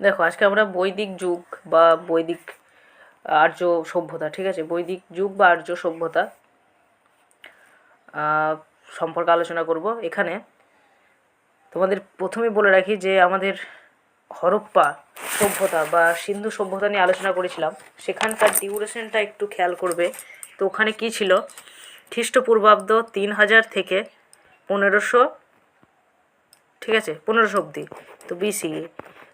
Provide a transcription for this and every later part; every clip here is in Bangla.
দেখো, আজকে আমরা বৈদিক যুগ বা বৈদিক আর্য সভ্যতা, ঠিক আছে? বৈদিক যুগ বা আর্য সভ্যতা সম্পর্কে আলোচনা করব। এখানে তোমাদের প্রথমে বলে রাখি যে আমাদের হরপ্পা সভ্যতা বা সিন্ধু সভ্যতা নিয়ে আলোচনা করেছিলাম। সেখানকার ডিউরেশনটা একটু খেয়াল করবে। তো ওখানে কি ছিল? খ্রিস্টপূর্বাব্দ তিন হাজার থেকে পনেরোশো, ঠিক আছে? পনেরোশো অব্দি তো বিসি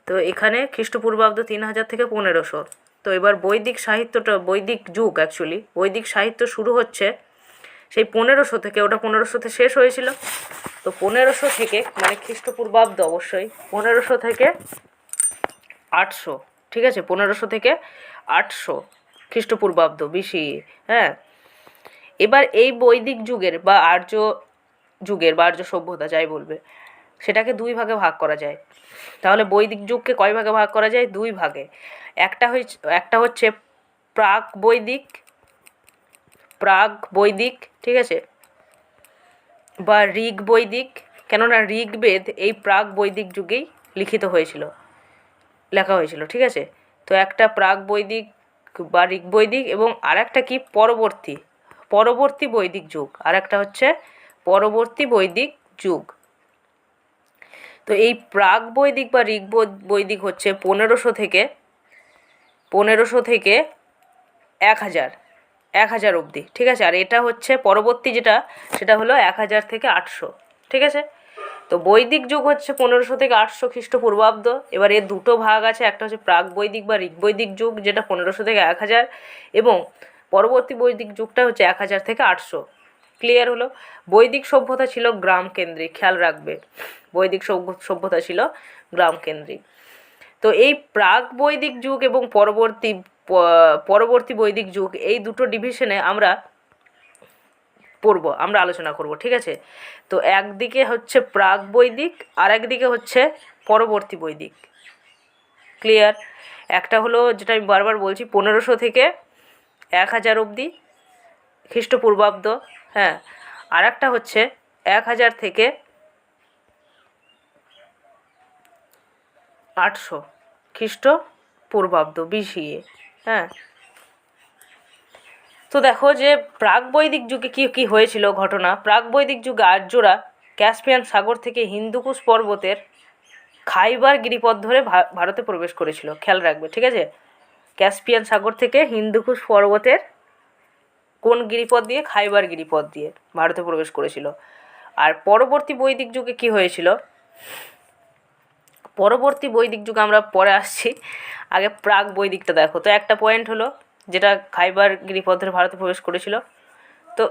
তো এখানে খ্রিস্টপূর্বাব্দ তিন হাজার থেকে পনেরোশো। তো এবার বৈদিক সাহিত্যটা, বৈদিক যুগ অ্যাকচুয়ালি বৈদিক সাহিত্য শুরু হচ্ছে সেই পনেরোশো থেকে, ওটা পনেরোশোতে শেষ হয়েছিল। তো পনেরোশো থেকে মানে খ্রিস্টপূর্বাব্দ অবশ্যই, পনেরোশো থেকে আটশো, ঠিক আছে? পনেরোশো থেকে আটশো খ্রিস্টপূর্বাব্দ বিসি হ্যাঁ? এবার এই বৈদিক যুগের বা আর্য যুগের বা আর্য সভ্যতা যাই বলবে সেটাকে দুই ভাগে ভাগ করা যায়। তাহলে বৈদিক যুগকে কয় ভাগে ভাগ করা যায়? দুই ভাগে। একটা হয়েছে একটা হচ্ছে প্রাক বৈদিক প্রাক বৈদিক, ঠিক আছে? বা ঋগ বৈদিক, কেননা ঋগ্বেদ এই প্রাক বৈদিক যুগেই লিখিত হয়েছিল, লেখা হয়েছিল, ঠিক আছে? তো একটা প্রাক বৈদিক বা ঋগ বৈদিক এবং আর একটা কি? পরবর্তী পরবর্তী বৈদিক যুগ। আর একটা হচ্ছে পরবর্তী বৈদিক যুগ। তো এই প্রাক বৈদিক বা ঋগ বৈদিক হচ্ছে পনেরোশো থেকে পনেরোশো থেকে এক হাজার এক হাজার অবধি, ঠিক আছে? আর এটা হচ্ছে পরবর্তী যেটা, সেটা হলো এক হাজার থেকে আটশো, ঠিক আছে? তো বৈদিক যুগ হচ্ছে পনেরোশো থেকে আটশো খ্রিস্টপূর্বাব্দ, এবার এর দুটো ভাগ আছে, একটা হচ্ছে প্রাক বৈদিক বা ঋগ্বৈদিক যুগ, যেটা পনেরোশো থেকে এক হাজার, এবং পরবর্তী বৈদিক যুগটা হচ্ছে এক হাজার থেকে আটশো। ক্লিয়ার হলো। বৈদিক সভ্যতা ছিল গ্রাম কেন্দ্রিক খেয়াল রাখবে। বৈদিক সভ্য- সভ্যতা ছিল গ্রাম কেন্দ্রিক তো এই প্রাক বৈদিক যুগ এবং পরবর্তী পরবর্তী বৈদিক যুগ এই দুটো ডিভিশনে আমরা পড়ব, আমরা আলোচনা করব, ঠিক আছে? তো একদিকে হচ্ছে প্রাক বৈদিক আর একদিকে হচ্ছে পরবর্তী বৈদিক। ক্লিয়ার একটা হলো যেটা আমি বারবার বলছি, পনেরোশো থেকে এক হাজার অবধি খ্রিস্টপূর্বাব্দ হ্যাঁ আর একটা হচ্ছে এক হাজার থেকে আটশো খ্রিস্ট পূর্বাব্দ বিসিএ হ্যাঁ। তো দেখো যে প্রাক বৈদিক যুগে কী কী হয়েছিল ঘটনা? প্রাক বৈদিক যুগে আর্যরা ক্যাসপিয়ান সাগর থেকে হিন্দুকুশ পর্বতের খাইবার গিরিপথ ধরে ভারতে প্রবেশ করেছিল। খেয়াল রাখবে, ঠিক আছে? ক্যাসপিয়ান সাগর থেকে হিন্দুকুশ পর্বতের কোন গিরিপথ দিয়ে? খাইবার গিরিপথ দিয়ে ভারতে প্রবেশ করেছিল। আর পরবর্তী বৈদিক যুগে কি হয়েছিল? পরবর্তী বৈদিক যুগে আমরা পরে আসছি। আগে প্রাক বৈদিকটা দেখো। তো একটা পয়েন্ট হলো যেটা খাইবার গিরিপথের ভারতে প্রবেশ করেছিল। তো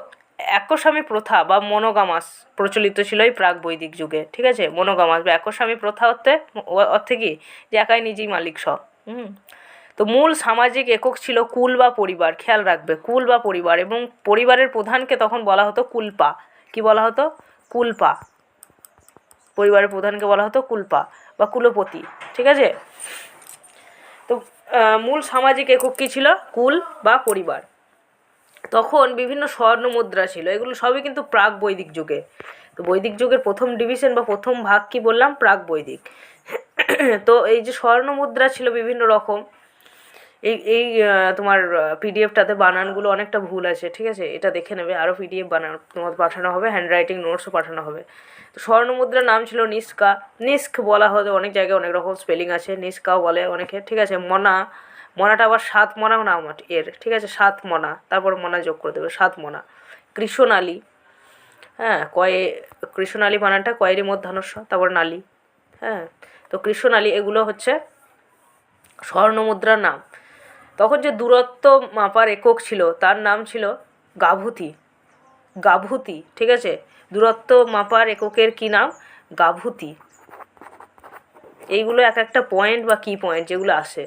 একস্বামী প্রথা বা মনোগামাস প্রচলিত ছিল এই প্রাক বৈদিক যুগে। ঠিক আছে? মনোগামাস বা একস্বামী প্রথা অর্থে অর্থে কি? যে একাই নিজেই মালিক সব। হুম? তো মূল সামাজিক একক ছিল কুল বা পরিবার, খেয়াল রাখবে, কুল বা পরিবার এবং পরিবারের প্রধানকে তখন বলা হতো কুলপা। কি বলা হতো? কুলপা। পরিবারের প্রধানকে বলা হতো কুলপা বা কুলপতি, ঠিক আছে? তো মূল সামাজিক একক কী ছিল? কুল বা পরিবার। তখন বিভিন্ন স্বর্ণ মুদ্রা ছিল, এগুলো সবই কিন্তু প্রাক বৈদিক যুগে। তো বৈদিক যুগের প্রথম ডিভিশন বা প্রথম ভাগ কি বললাম? প্রাক বৈদিক। তো এই যে স্বর্ণ মুদ্রা ছিল বিভিন্ন রকম এই এই তোমার পিডিএফটাতে বানানগুলো অনেকটা ভুল আছে, ঠিক আছে? এটা দেখে নেবে আরও পিডিএফ বানান তোমার পাঠানো হবে হ্যান্ড রাইটিং নোটসও পাঠানো হবে। তো স্বর্ণমুদ্রার নাম ছিল নিস্কা। নিস্ক বলা হতো, অনেক জায়গায় অনেক রকম স্পেলিং আছে, নিস্কাও বলে অনেকে, ঠিক আছে? মনা। মনাটা আবার সাত মনাও নাম এর, ঠিক আছে? সাত মনা, তারপর মনা যোগ করে দেবে, সাত মনা। কৃষ্ণনালী হ্যাঁ কয়ে, কৃষ্ণনালী বানানটা কয়েরই মধ্যাহ্নস্ব তারপর নালী হ্যাঁ? তো কৃষ্ণনালী, এগুলো হচ্ছে স্বর্ণমুদ্রার নাম। তখন যে দূরত্ব মাপার একক ছিল, তার নাম ছিল গাভূতি। গাভূতি, ঠিক আছে? দূরত্ব মাপার এককের কি নাম? গাভূতি। এইগুলো এক একটা পয়েন্ট বা কি পয়েন্ট যেগুলো আসে।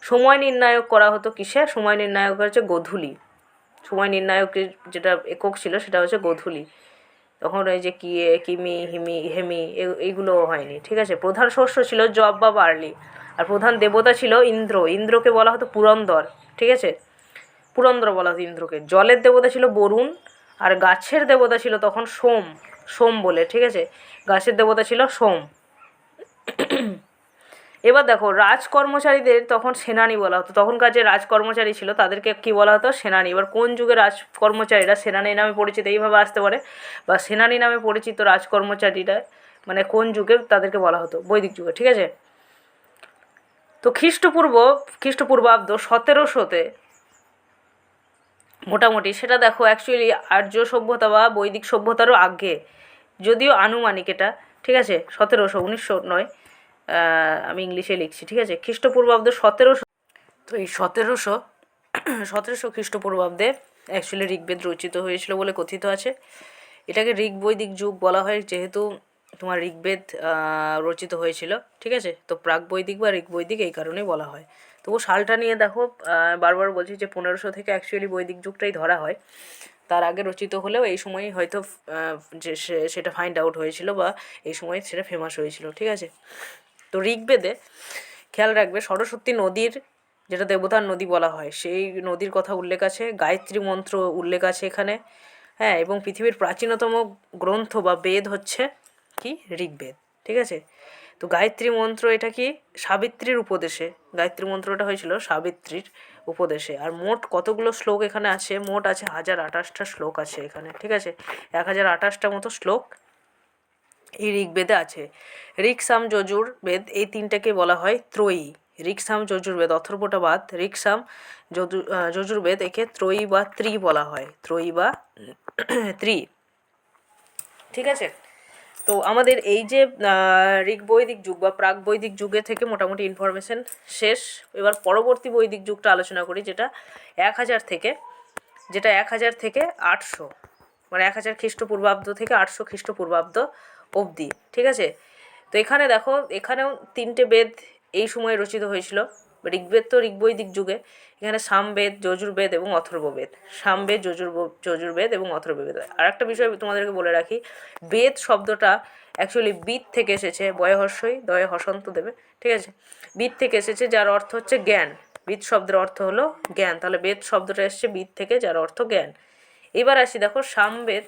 সময় নির্ণায়ক করা হতো কিসে? সময় নির্ণায়ক হচ্ছে গোধূলি। সময় নির্ণায়কের যেটা একক ছিল, সেটা হচ্ছে গোধূলি। তখন ওই যে কি কিমি হিমি হেমি এইগুলো হয়নি, ঠিক আছে? প্রধান শস্য ছিল জব বা বার্লি। আর প্রধান দেবতা ছিল ইন্দ্র। ইন্দ্রকে বলা হতো পুরন্দর, ঠিক আছে? পুরন্দর বলা হতো ইন্দ্রকে। জলের দেবতা ছিল বরুণ, আর গাছের দেবতা ছিল তখন সোম সোম বলে, ঠিক আছে? গাছের দেবতা ছিল সোম। এবার দেখো রাজ কর্মচারীদের তখন সেনানি বলা হতো। তখনকার যে রাজকর্মচারী ছিল, তাদেরকে কি বলা হতো? সেনানি। এবার কোন যুগে রাজ কর্মচারীরা সেনানি নামে পরিচিত? এইভাবে আসতে পারে। বা সেনানি নামে পরিচিত রাজকর্মচারীরা মানে কোন যুগে তাদেরকে বলা হতো? বৈদিক যুগে, ঠিক আছে? তো খ্রিস্টপূর্ব, খ্রিস্টপূর্বাব্দ সতেরোশোতে মোটামুটি সেটা দেখো অ্যাকচুয়ালি আর্য সভ্যতা বা বৈদিক সভ্যতারও আগে, যদিও আনুমানিক এটা, ঠিক আছে? সতেরোশো, উনিশশো নয় আমি ইংলিশে লিখছি, ঠিক আছে? খ্রিস্টপূর্বাব্দ সতেরোশো, তো এই সতেরোশো সতেরোশো খ্রিস্টপূর্বাব্দে অ্যাকচুয়ালি ঋগ্বেদ রচিত হয়েছিল বলে কথিত আছে। এটাকে ঋগ বৈদিক যুগ বলা হয়, যেহেতু তোমার ঋগ্বেদ রচিত হয়েছিল, ঠিক আছে? তো প্রাক বৈদিক বা ঋগ বৈদিক এই কারণেই বলা হয়। তবু সালটা নিয়ে দেখো বারবার বলছি যে পনেরোশো থেকে অ্যাকচুয়ালি বৈদিক যুগটাই ধরা হয়। তার আগে রচিত হলেও এই সময়ই হয়তো যে সেটা ফাইন্ড আউট হয়েছিল বা এই সময় সেটা ফেমাস হয়েছিল, ঠিক আছে? তো ঋগ্বেদে খেয়াল রাখবে, সরস্বতী নদীর যেটা দেবতার নদী বলা হয়, সেই নদীর কথা উল্লেখ আছে, গায়ত্রী মন্ত্র উল্লেখ আছে এখানে। হ্যাঁ এবং পৃথিবীর প্রাচীনতম গ্রন্থ বা বেদ হচ্ছে কি? ঋগ্বেদ, ঠিক আছে? তো গায়ত্রী মন্ত্র এটা কি? সাবিত্রীর উপদেশে। গায়ত্রী মন্ত্রটা হয়েছিল সাবিত্রীর উপদেশে। আর মোট কতগুলো শ্লোক এখানে আছে? মোট আছে হাজার আঠাশটা শ্লোক আছে এখানে, ঠিক আছে? এক হাজার আঠাশটা মতো শ্লোক এই ঋগ্বেদে আছে। ঋক সাম যজুর বেদ, এই তিনটাকে বলা হয় ত্রয়ী। ঋক সাম যজুর্বেদ অথর্বটা বাদ ঋক সাম যজু- যজুর্বেদ একে ত্রয়ী বা ত্রি বলা হয়। ত্রয়ী বা, ত্রি, ঠিক আছে? তো আমাদের এই যে ঋগ বৈদিক যুগ বা প্রাক বৈদিক যুগে থেকে মোটামুটি ইনফরমেশন শেষ, এবার পরবর্তী বৈদিক যুগটা আলোচনা করি, যেটা এক হাজার থেকে, যেটা এক হাজার থেকে আটশো মানে এক হাজার খ্রিস্টপূর্বাব্দ থেকে আটশো খ্রিস্টপূর্বাব্দ অবধি, ঠিক আছে? তো এখানে দেখো, এখানেও তিনটে বেদ এই সময় রচিত হয়েছিল। ঋগ্বেদ তো ঋগ্বৈদিক যুগে। এখানে সামবেদ, যজুর্বেদ এবং অথর্ববেদ। সামবেদ যজুর যজুর্বেদ এবং অথর্ববেদ। আর একটা বিষয় তোমাদেরকে বলে রাখি, বেদ শব্দটা অ্যাকচুয়ালি বিদ থেকে এসেছে, বয়হর্ষই, দয়ে হসন্ত দেবে, ঠিক আছে? বিদ থেকে এসেছে, যার অর্থ হচ্ছে জ্ঞান। বিদ শব্দের অর্থ হলো জ্ঞান। তাহলে বেদ শব্দটা এসেছে বিদ থেকে, যার অর্থ জ্ঞান। এবার আসি দেখো, সামবেদ,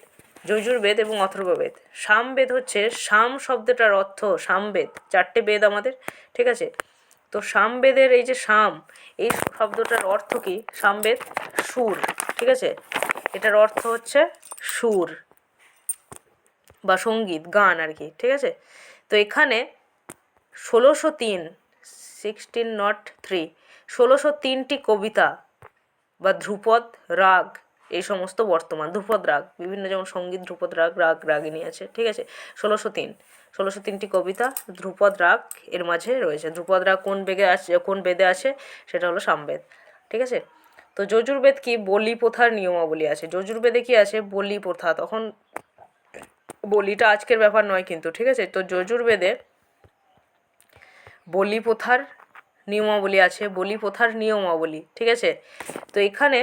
যজুর্বেদ এবং অথর্ববেদ। সামবেদ হচ্ছে সাম শব্দটার অর্থ সামবেদ। চারটে বেদ আমাদের, ঠিক আছে? তো সামবেদের এই যে সাম, এই শব্দটার অর্থ কি? সামবেদ সুর, ঠিক আছে? এটার অর্থ হচ্ছে সুর বা সংগীত, গান আর কি, ঠিক আছে? তো এখানে ষোলোশো তিন সিক্সটিন নট থ্রি ষোলোশো তিনটি কবিতা বা ধ্রুপদ রাগ এই সমস্ত বর্তমান ধ্রুপদ রাগ, বিভিন্ন যেমন সংগীত ধ্রুপদ রাগ রাগ রাগিনী আছে, ঠিক আছে? ষোলোশো তিন, ষোলোশো তিনটি কবিতা ধ্রুপদ রাগ এর মাঝে রয়েছে। ধ্রুপদ রাগ কোন বেগে আছে কোন বেদে আছে সেটা হলো সামবেদ, ঠিক আছে? তো যজুর্বেদ কি বলি প্রথার নিয়মাবলী আছে? যজুর্বেদে কি আছে? বলি প্রথা তখন বলিটা আজকের ব্যাপার নয় কিন্তু, ঠিক আছে? তো যজুর্বেদে বলি প্রথার নিয়মাবলী আছে বলি প্রথার নিয়মাবলী, ঠিক আছে? তো এখানে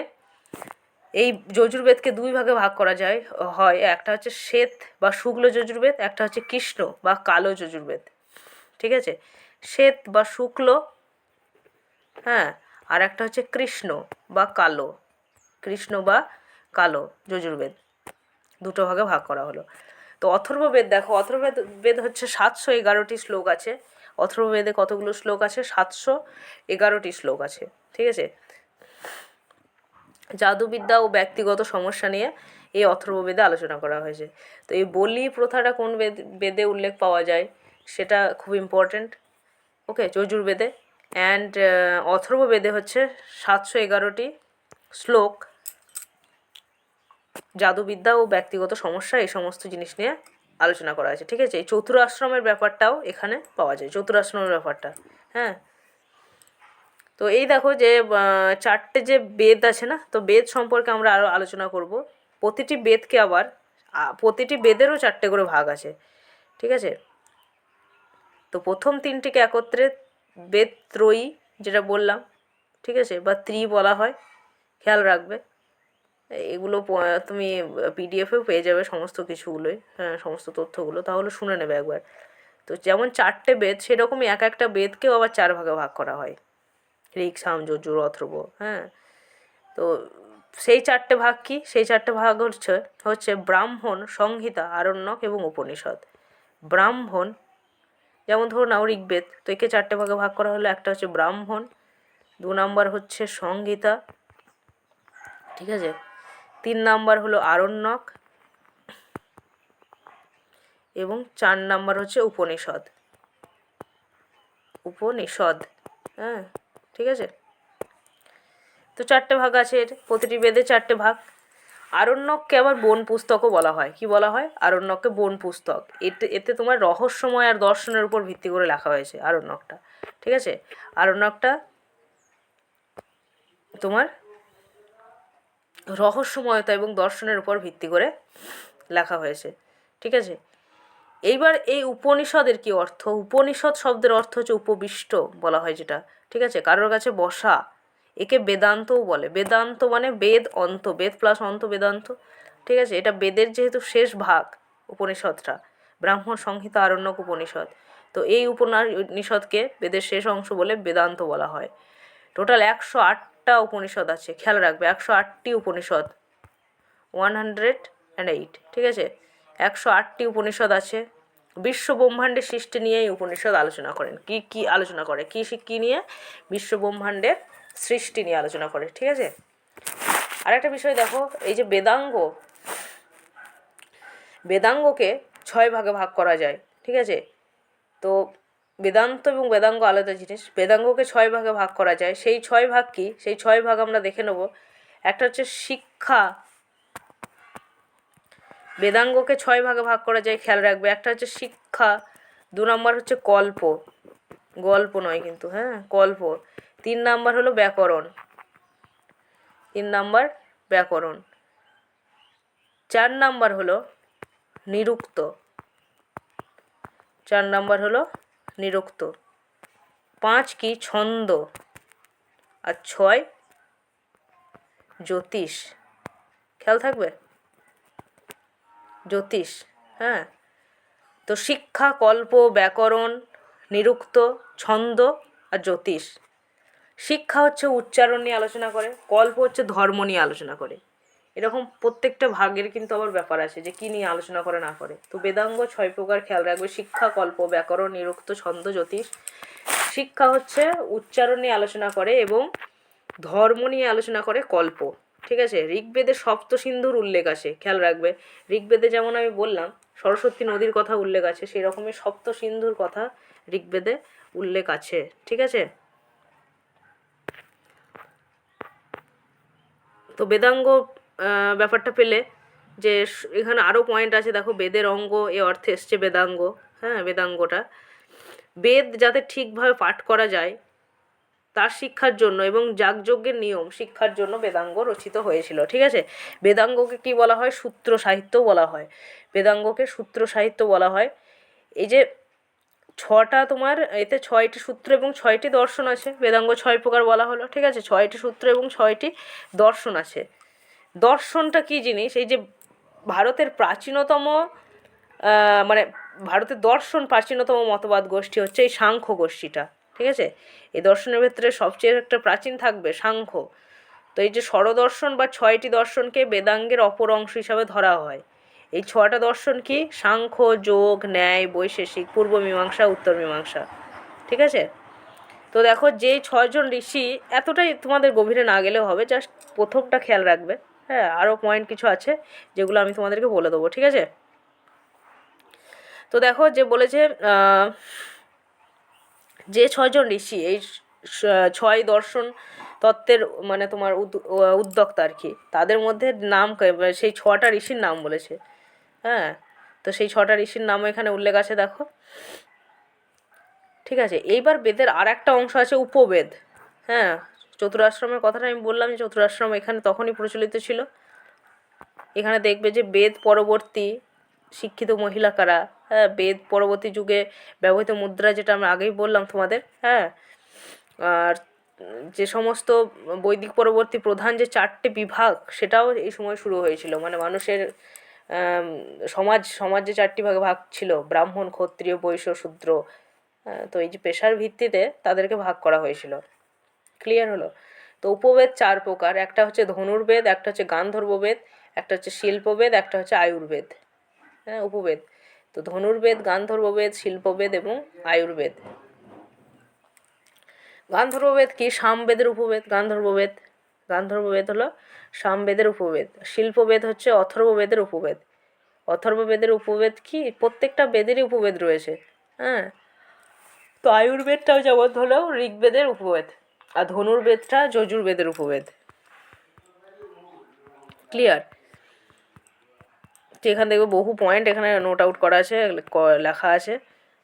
এই যজুর্বেদকে দুই ভাগে ভাগ করা যায়, হয় একটা হচ্ছে শ্বেত বা শুক্ল যজুর্বেদ, একটা হচ্ছে কৃষ্ণ বা কালো যজুর্বেদ। ঠিক আছে? শ্বেত বা শুক্ল হ্যাঁ আর একটা হচ্ছে কৃষ্ণ বা কালো, কৃষ্ণ বা কালো যজুর্বেদ। দুটো ভাগে ভাগ করা হলো। তো অথর্ববেদ দেখো, অথর্ববেদ বেদ হচ্ছে সাতশো এগারোটি শ্লোক আছে। অথর্ববেদে কতগুলো শ্লোক আছে? সাতশো এগারোটি শ্লোক আছে। ঠিক আছে? জাদুবিদ্যা ও ব্যক্তিগত সমস্যা নিয়ে এই অথর্ববেদে আলোচনা করা হয়েছে। তো এই বলি প্রথাটা কোন বেদ, বেদে উল্লেখ পাওয়া যায় সেটা খুব ইম্পর্ট্যান্ট ওকে যজুর্বেদে অ্যান্ড অথর্ববেদে হচ্ছে সাতশো এগারোটি শ্লোক জাদুবিদ্যা ও ব্যক্তিগত সমস্যা এই সমস্ত জিনিস নিয়ে আলোচনা করা আছে ঠিক আছে? এই চতুরাশ্রমের ব্যাপারটাও এখানে পাওয়া যায়। চতুরাশ্রমের ব্যাপারটা। হ্যাঁ? তো এই দেখো যে চারটে যে বেদ আছে না, তো বেদ সম্পর্কে আমরা আরও আলোচনা করব। প্রতিটি বেদকে আবার প্রতিটি বেদেরও চারটে করে ভাগ আছে, ঠিক আছে? তো প্রথম তিনটিকে একত্রে বেদ ত্রয়ী যেটা বললাম, ঠিক আছে? বা ত্রি বলা হয়, খেয়াল রাখবে। এগুলো তুমি পিডিএফেও পেয়ে যাবে সমস্ত কিছুগুলোই হ্যাঁ সমস্ত তথ্যগুলো, তাহলে শুনে নেবে একবার। তো যেমন চারটে বেদ, সেরকমই এক একটা বেদকেও আবার চার ভাগে ভাগ করা হয়। ঋক সাম যজুর অথর্ব হ্যাঁ? তো সেই চারটে ভাগ কি? সেই চারটে ভাগ হচ্ছে হচ্ছে ব্রাহ্মণ, সংহিতা, আরণ্যক এবং উপনিষদ। ব্রাহ্মণ, যেমন ধরুন নাও ঋগ্বেদ, তো একে চারটে ভাগে ভাগ করা হলো, একটা হচ্ছে ব্রাহ্মণ, দু নাম্বার হচ্ছে সংহিতা, ঠিক আছে? তিন নাম্বার হলো আরণ্যক এবং চার নাম্বার হচ্ছে উপনিষদ। উপনিষদ হ্যাঁ? ঠিক আছে? তো চারটে ভাগ আছে এর, প্রতিটি বেদে চারটে ভাগ। আরণ্যককে আবার বন পুস্তকও বলা হয়। কি বলা হয়? আরণ্যককে বন পুস্তক। এতে এতে তোমার রহস্যময় আর দর্শনের উপর ভিত্তি করে লেখা হয়েছে আরণ্যকটা। ঠিক আছে? আরণ্যকটা তোমার রহস্যময়তা এবং দর্শনের উপর ভিত্তি করে লেখা হয়েছে। ঠিক আছে? এইবার এই উপনিষদের কি অর্থ? উপনিষদ শব্দের অর্থ হচ্ছে উপবিষ্ট বলা হয় যেটা। ঠিক আছে? কারোর কাছে বসা। একে বেদান্তও বলে। বেদান্ত মানে বেদ অন্ত। বেদ প্লাস অন্ত বেদান্ত। ঠিক আছে? এটা বেদের যেহেতু শেষ ভাগ উপনিষদটা। ব্রাহ্মণ, সংহিতা, আরণ্যক উপনিষদ। তো এই উপনিষদকে বেদের শেষ অংশ বলে বেদান্ত বলা হয়। টোটাল একশো আটটা উপনিষদ আছে। খেয়াল রাখবে, একশো আটটি Upanishad. One hundred and eight ঠিক আছে? একশো আটটি উপনিষদ আছে। বিশ্ব ব্রহ্মাণ্ডের সৃষ্টি নিয়েই উপনিষদ আলোচনা করেন। কি কি আলোচনা করে? কি কি নিয়ে? বিশ্ব ব্রহ্মাণ্ডের সৃষ্টি নিয়ে আলোচনা করে, ঠিক আছে? আর একটা বিষয় দেখো, এই যে বেদাঙ্গ, বেদাঙ্গকে ছয় ভাগে ভাগ করা যায়, ঠিক আছে? তো বেদান্ত এবং বেদাঙ্গ আলাদা জিনিস। বেদাঙ্গকে ছয় ভাগে ভাগ করা যায়। সেই ছয় ভাগ কি? সেই ছয় ভাগ আমরা দেখে নেব। একটা হচ্ছে শিক্ষা বেদাঙ্গকে ছয় ভাগে ভাগ করা যায়, খেয়াল রাখবে। একটা হচ্ছে শিক্ষা, দু নম্বর হচ্ছে কল্প। গল্প নয় কিন্তু হ্যাঁ? কল্প। তিন নাম্বার হলো ব্যাকরণ। তিন নাম্বার ব্যাকরণ। চার নাম্বার হলো নিরুক্ত। চার নাম্বার হলো নিরুক্ত। পাঁচ কি? ছন্দ। আর ছয়, জ্যোতিষ। খেয়াল থাকবে? জ্যোতিষ হ্যাঁ? তো শিক্ষা, কল্প, ব্যাকরণ, নিরুক্ত, ছন্দ আর জ্যোতিষ। শিক্ষা হচ্ছে উচ্চারণ নিয়ে আলোচনা করে, কল্প হচ্ছে ধর্ম নিয়ে আলোচনা করে। এরকম প্রত্যেকটা ভাগের কিন্তু আবার ব্যাপার আছে যে কী নিয়ে আলোচনা করে, না করে। তো বেদাঙ্গ ছয় প্রকার খেয়াল রাখবে, শিক্ষা, কল্প, ব্যাকরণ, নিরুক্ত, ছন্দ, জ্যোতিষ। শিক্ষা হচ্ছে উচ্চারণ নিয়ে আলোচনা করে এবং ধর্ম নিয়ে আলোচনা করে কল্প। ঠিক আছে? ঋগ্বেদে সপ্ত সিন্ধুর উল্লেখ আছে, খেয়াল রাখবে। ঋগ্বেদে যেমন আমি বললাম, সরস্বতী নদীর কথা উল্লেখ আছে সেই রকমই সপ্ত সিন্ধুর কথা ঋগ্বেদে উল্লেখ আছে, ঠিক আছে? তো বেদাঙ্গ ব্যাপারটা পেলে যে এখানে আরও পয়েন্ট আছে, দেখো বেদের অঙ্গ, এ অর্থে এসছে বেদাঙ্গ হ্যাঁ বেদাঙ্গটা। বেদ যাতে ঠিকভাবে পাঠ করা যায় তার শিক্ষার জন্য এবং যাগযজ্ঞের নিয়ম শিক্ষার জন্য বেদাঙ্গ রচিত হয়েছিল, ঠিক আছে? বেদাঙ্গকে কি বলা হয়? সূত্র সাহিত্য বলা হয়। বেদাঙ্গকে সূত্র সাহিত্য বলা হয়। এই যে ছটা তোমার, এতে ছয়টি সূত্র এবং ছয়টি দর্শন আছে। বেদাঙ্গ ছয় প্রকার বলা হলো, ঠিক আছে? ছয়টি সূত্র এবং ছয়টি দর্শন আছে। দর্শনটা কি জিনিস? এই যে ভারতের প্রাচীনতম মানে ভারতের দর্শন প্রাচীনতম মতবাদ গোষ্ঠী হচ্ছে এই সাংখ্য গোষ্ঠীটা। ঠিক আছে? এই দর্শনের ভেতরে সবচেয়ে একটা প্রাচীন থাকবে সাংখ্য। তো এই যে ষড়দর্শন বা ছয়টি দর্শনকে বেদাঙ্গের অপর অংশ হিসাবে ধরা হয়। এই ছটা দর্শন কি? সাংখ্য, যোগ, ন্যায়, বৈশেষিক, পূর্ব মীমাংসা, উত্তর মীমাংসা। ঠিক আছে? তো দেখো যে ছয়জন ঋষি এতটাই তোমাদের গভীরে না গেলেও হবে জাস্ট প্রথমটা খেয়াল রাখবে। হ্যাঁ আরও পয়েন্ট কিছু আছে যেগুলো আমি তোমাদেরকে বলে দেবো, ঠিক আছে? তো দেখো যে বলেছে যে ছয়জন ঋষি, এই ছয় দর্শন তত্ত্বের মানে তোমার উদ- উদ্যোক্তা আর কি, তাদের মধ্যে নাম সেই ছটা ঋষির নাম বলেছে। হ্যাঁ তো সেই ছটা ঋষির নাম এখানে উল্লেখ আছে, দেখো। ঠিক আছে, এইবার বেদের আর একটা অংশ আছে উপবেদ। হ্যাঁ চতুরাশ্রমের কথাটা আমি বললাম যে চতুরাশ্রম এখানে তখনই প্রচলিত ছিল। এখানে দেখবে যে বেদ পরবর্তী শিক্ষিত মহিলা কারা? হ্যাঁ বেদ পরবর্তী যুগে ব্যবহৃত মুদ্রা যেটা আমরা আগেই বললাম তোমাদের হ্যাঁ? আর যে সমস্ত বৈদিক পরবর্তী প্রধান যে চারটে বিভাগ সেটাও এই সময় শুরু হয়েছিল। মানে মানুষের সমাজ সমাজ যে চারটি ভাগে ভাগ ছিল ব্রাহ্মণ ক্ষত্রিয় বৈশ্য শূদ্র হ্যাঁ, তো এই যে পেশার ভিত্তিতে তাদেরকে ভাগ করা হয়েছিল। ক্লিয়ার হলো? তো উপবেদ চার প্রকার একটা হচ্ছে ধনুর্বেদ একটা হচ্ছে গান্ধর্ববেদ একটা হচ্ছে শিল্পবেদ একটা হচ্ছে আয়ুর্বেদ। হ্যাঁ উপবেদ। তো ধনুর্বেদ, গান্ধর্ববেদ, শিল্পবেদ এবং আয়ুর্বেদ। গান্ধর্ববেদ কি? সামবেদের উপবেদ, গান্ধর্ববেদ। গান্ধর্ববেদ হলো সামবেদের উপবেদ। শিল্পবেদ হচ্ছে অথর্ববেদের উপবেদ। অথর্ববেদের উপবেদ কি? প্রত্যেকটা বেদেরই উপবেদ রয়েছে। হ্যাঁ। তো আয়ুর্বেদটাও যেমন হলো ঋগ্বেদের উপবেদ আর ধনুর্বেদটা যজুর্বেদের উপবেদ। ক্লিয়ার তো এখানে দেখবে বহু পয়েন্ট এখানে নোট আউট করা আছে লেখা আছে।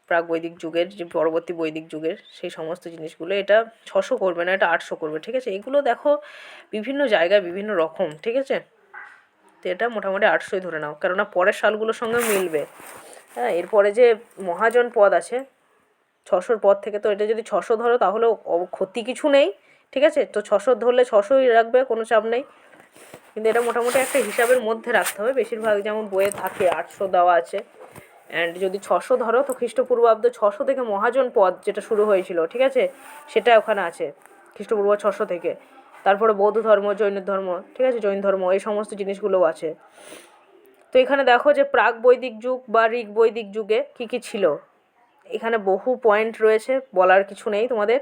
প্রাক বৈদিক যুগের, যে পরবর্তী বৈদিক যুগের সেই সমস্ত জিনিসগুলো, এটা ছশো করবে না, এটা আটশো করবে, ঠিক আছে? এগুলো দেখো বিভিন্ন জায়গায় বিভিন্ন রকম, ঠিক আছে? তো এটা মোটামুটি আটশোই ধরে নাও, কেননা পরের সালগুলোর সঙ্গে মিলবে। হ্যাঁ এরপরে যে মহাজন পদ আছে, ছশোর পদ থেকে তো এটা যদি ছশো ধরো, তাহলেও ক্ষতি কিছু নেই, ঠিক আছে? তো ছশো ধরলে ছশোই রাখবে, কোনো চাপ নেই। কিন্তু এটা মোটামুটি একটা হিসাবের মধ্যে রাখতে হবে। বেশিরভাগ যেমন বইয়ে থাকে আটশো দেওয়া আছে। অ্যান্ড যদি ছশো ধরো, তো খ্রিস্টপূর্বাব্দ ছশো থেকে মহাজন পদ যেটা শুরু হয়েছিল, ঠিক আছে? সেটা ওখানে আছে, খ্রিস্টপূর্ব ছশো থেকে। তারপরে বৌদ্ধ ধর্ম, জৈন ধর্ম, ঠিক আছে? জৈন ধর্ম, এই সমস্ত জিনিসগুলোও আছে। তো এখানে দেখো যে প্রাক বৈদিক যুগ বা ঋগ বৈদিক যুগে কী কী ছিল? এখানে বহু পয়েন্ট রয়েছে, বলার কিছু নেই তোমাদের।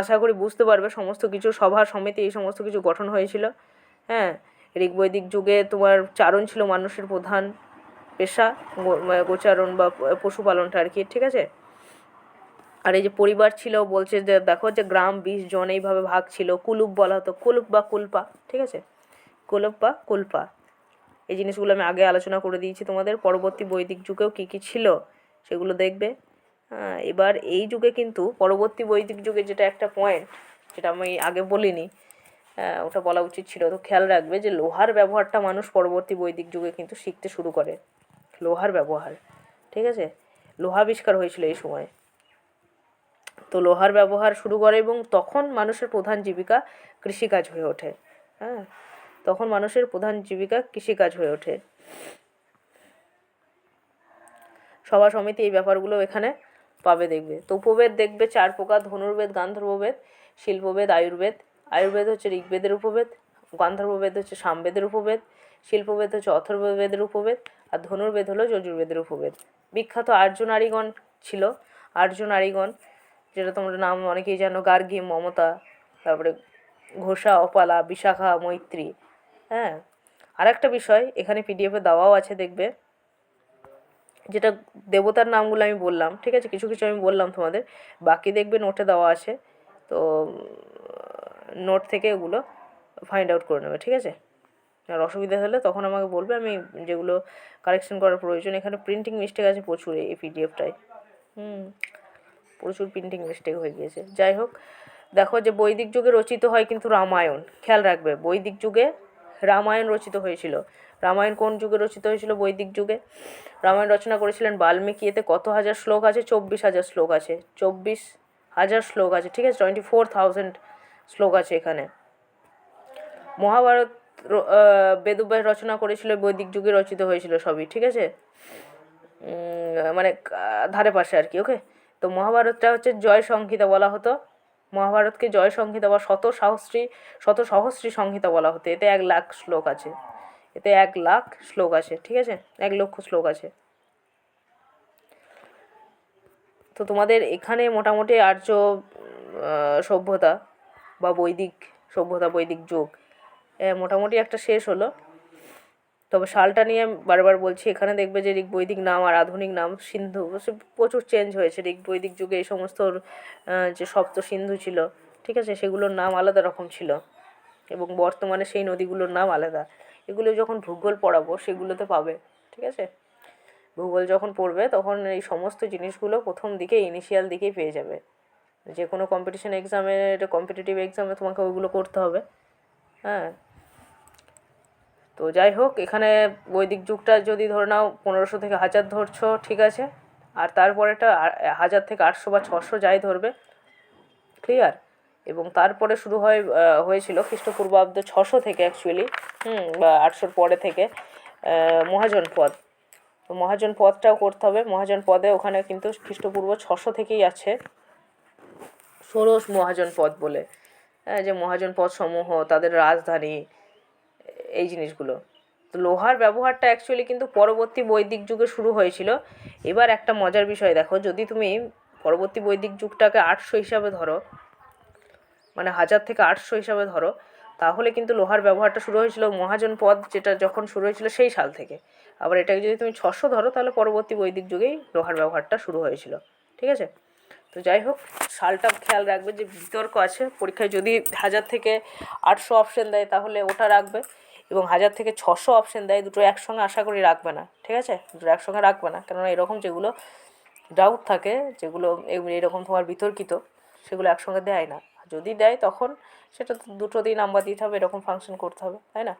আশা করি বুঝতে পারবে, সমস্ত কিছু সভা সমিতি, এই সমস্ত কিছু গঠন হয়েছিল। হ্যাঁ ঋগ্বৈদিক যুগে তোমার চারণ ছিল মানুষের প্রধান পেশা গোচারণ বা পশুপালনটা আর কি ঠিক আছে? আর এই যে পরিবার ছিল, বলছে যে, দেখো যে গ্রাম বিশ জন এইভাবে ভাগ ছিল, কুলুপ বলা হতো, কুলুপ বা কুলপা, ঠিক আছে? কুলুপ বা কুলপা। এই জিনিসগুলো আমি আগে আলোচনা করে দিয়েছি তোমাদের, পরবর্তী বৈদিক যুগেও কী কী ছিল, সেগুলো দেখবে। এবার এই যুগে কিন্তু পরবর্তী বৈদিক যুগে যেটা একটা পয়েন্ট যেটা আমি আগে বলিনি হ্যাঁ, ওটা বলা উচিত ছিল। তো খেয়াল রাখবে যে লোহার ব্যবহারটা মানুষ পরবর্তী বৈদিক যুগে কিন্তু শিখতে শুরু করে। লোহার ব্যবহার ঠিক আছে? লোহা আবিষ্কার হয়েছিল এই সময়। তো লোহার ব্যবহার শুরু করে এবং তখন মানুষের প্রধান জীবিকা কৃষিকাজ হয়ে ওঠে। হ্যাঁ তখন মানুষের প্রধান জীবিকা কৃষিকাজ হয়ে ওঠে। সভা সমিতি এই ব্যাপারগুলো এখানে পাবে দেখবে। তো উপবেদ দেখবে চার প্রকার, ধনুর্বেদ, গান্ধর্ববেদ, শিল্পবেদ, আয়ুর্বেদ। আয়ুর্বেদ হচ্ছে ঋগ্বেদের উপবেদ, গান্ধর্ববেদ হচ্ছে সামবেদের উপবেদ, শিল্পবেদ হচ্ছে অথর্ববেদের উপবেদ, আর ধনুর্বেদ হলো যজুর্বেদের উপবেদ। বিখ্যাত আর্য নারীগণ ছিল। আর্য নারীগণ যেটা তোমরা নাম অনেকেই জানো, গার্গী, মমতা, তারপরে ঘোষা, অপালা, বিশাখা, মৈত্রী হ্যাঁ? আর একটা বিষয়, এখানে পিডিএফে দেওয়াও আছে, দেখবে। যেটা দেবতার নামগুলো আমি বললাম, ঠিক আছে? কিছু কিছু আমি বললাম তোমাদের। বাকি দেখবে নোটে দেওয়া আছে। তো নোট থেকে ওগুলো ফাইন্ড আউট করে নেবে, ঠিক আছে? আর অসুবিধা হলে তখন আমাকে বলবে, আমি যেগুলো কারেকশন করার প্রয়োজন। এখানে প্রিন্টিং মিস্টেক আছে প্রচুর এই পিডিএফটায় হুম, প্রচুর প্রিন্টিং মিস্টেক হয়ে গিয়েছে। যাই হোক, দেখো যে বৈদিক যুগে রচিত হয় কিন্তু রামায়ণ। খেয়াল রাখবে, বৈদিক যুগে রামায়ণ রচিত হয়েছিল। রামায়ণ কোন যুগে রচিত হয়েছিল? বৈদিক যুগে। রামায়ণ রচনা করেছিলেন বাল্মীকি। এতে কত হাজার শ্লোক আছে? চব্বিশ হাজার শ্লোক আছে। চব্বিশ হাজার শ্লোক আছে, ঠিক আছে? টোয়েন্টি ফোর থাউজেন্ড শ্লোক আছে এখানে। মহাভারত বেদব্যাস রচনা করেছিল, বৈদিক যুগে রচিত হয়েছিল সবই, ঠিক আছে? মানে ধারে পাশে আর কি ওকে তো মহাভারতটা হচ্ছে জয় সংহিতা বলা হতো। মহাভারতকে জয় সংহিতা বা শত সহস্রী শত সহস্রী সংহিতা বলা হতো। এতে এক লাখ শ্লোক আছে। এতে এক লাখ শ্লোক আছে ঠিক আছে? এক লক্ষ শ্লোক আছে তো তোমাদের এখানে মোটামুটি আর্য সভ্যতা বা বৈদিক সভ্যতা, বৈদিক যুগ মোটামুটি একটা শেষ হলো। তবে সালটা নিয়ে বারবার বলছি, এখানে দেখবে যে ঋগ বৈদিক নাম আর আধুনিক নাম সিন্ধু প্রচুর চেঞ্জ হয়েছে। ঋগ বৈদিক যুগে এই সমস্ত যে সপ্ত সিন্ধু ছিল, ঠিক আছে? সেগুলোর নাম আলাদা রকম ছিল এবং বর্তমানে সেই নদীগুলোর নাম আলাদা। এগুলো যখন ভূগোল পড়াবো সেগুলোতে পাবে, ঠিক আছে? ভূগোল যখন পড়বে, তখন এই সমস্ত জিনিসগুলো প্রথম দিকে ইনিশিয়াল দিকেই পেয়ে যাবে। যে কোনো কম্পিটিশন এক্সামে কম্পিটিটিভ এক্সামে তোমাকে ওইগুলো করতে হবে হ্যাঁ? তো যাই হোক, এখানে বৈদিক যুগটা যদি ধরে নাও, পনেরোশো থেকে হাজার ধরছো, ঠিক আছে? আর তারপরেটা হাজার থেকে আটশো বা ছশো যাই ধরবে ক্লিয়ার এবং তারপরে শুরু হয় হয়েছিল খ্রিস্টপূর্বাব্দ ছশো থেকে অ্যাকচুয়ালি হুম, বা আটশোর পরে থেকে মহাজন পদ। তো মহাজন পদটাও করতে হবে। মহাজন পদে ওখানে কিন্তু খ্রিস্টপূর্ব ছশো থেকেই আছে। ষোড়শ মহাজন পদ বলে। হ্যাঁ যে মহাজন পদ সমূহ তাদের রাজধানী, এই জিনিসগুলো। তো লোহার ব্যবহারটা অ্যাকচুয়ালি কিন্তু পরবর্তী বৈদিক যুগে শুরু হয়েছিল। এবার একটা মজার বিষয় দেখো, যদি তুমি পরবর্তী বৈদিক যুগটাকে আটশো হিসাবে ধরো মানে হাজার থেকে আটশো হিসাবে ধরো, তাহলে কিন্তু লোহার ব্যবহারটা শুরু হয়েছিল মহাজন পদ যেটা যখন শুরু হয়েছিল সেই সাল থেকে। আবার এটাকে যদি তুমি ছশো ধরো, তাহলে পরবর্তী বৈদিক যুগেই লোহার ব্যবহারটা শুরু হয়েছিল। ঠিক আছে? তো যাই হোক, সালটা খেয়াল রাখবে যে বিতর্ক আছে। পরীক্ষায় যদি হাজার থেকে আটশো অপশন দেয়, তাহলে ওটা রাখবে। এবং হাজার থেকে ছশো অপশন দেয়, দুটো একসঙ্গে আশা করি রাখবে না। ঠিক আছে? দুটো একসঙ্গে রাখবে না। কেননা এরকম যেগুলো ডাউট থাকে, যেগুলো এরকম তোমার বিতর্কিত, সেগুলো একসঙ্গে দেয় না। যদি দেয় তখন সেটা তো দুটো দিন নাম্বার দিতে হবে, এরকম ফাংশন করতে হবে, তাই না?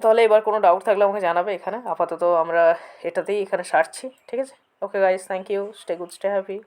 তাহলে এবার কোনো ডাউট থাকলে আমাকে জানাবে এখানে। আপাতত আমরা এটাতেই এখানে সারছি, ঠিক আছে? Okay guys thank you stay good stay happy